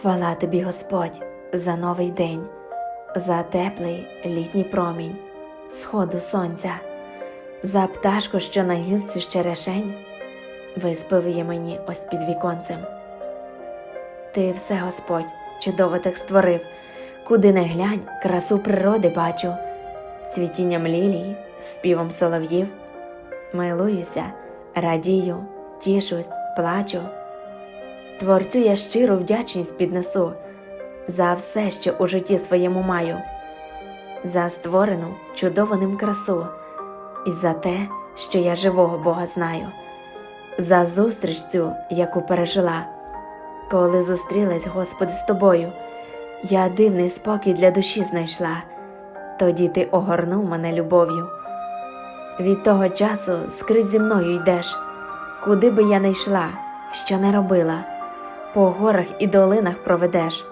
Хвала тобі, Господь, за новий день, за теплий літній промінь, сходу сонця, за пташку, що на гілці ще решень, виспиває мені ось під віконцем. Ти все, Господь, чудово так створив, куди не глянь, красу природи бачу, цвітінням лілій, співом солов'їв, милуюся, радію, тішусь, плачу. Творцю я щиру вдячність піднесу за все, що у житті своєму маю, за створену чудову ним красу, і за те, що я живого Бога знаю, за зустріч цю, яку пережила, коли зустрілась, Господи, з тобою, я дивний спокій для душі знайшла, тоді ти огорнув мене любов'ю. Від того часу скрізь зі мною йдеш, куди би я не йшла, що не робила по горах і долинах проведеш.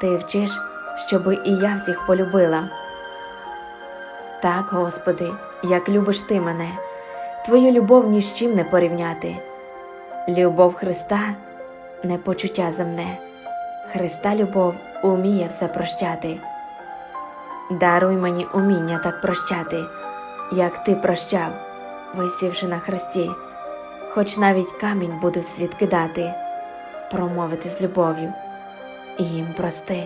Ти вчиш, щоби і я всіх полюбила. Так, Господи, як любиш ти мене, Твою любов ні з чим не порівняти. Любов Христа не почуття земне, Христа любов уміє все прощати. Даруй мені уміння так прощати, як ти прощав, висівши на хресті, хоч навіть камінь буду слід кидати промовити з любов'ю і їм прости.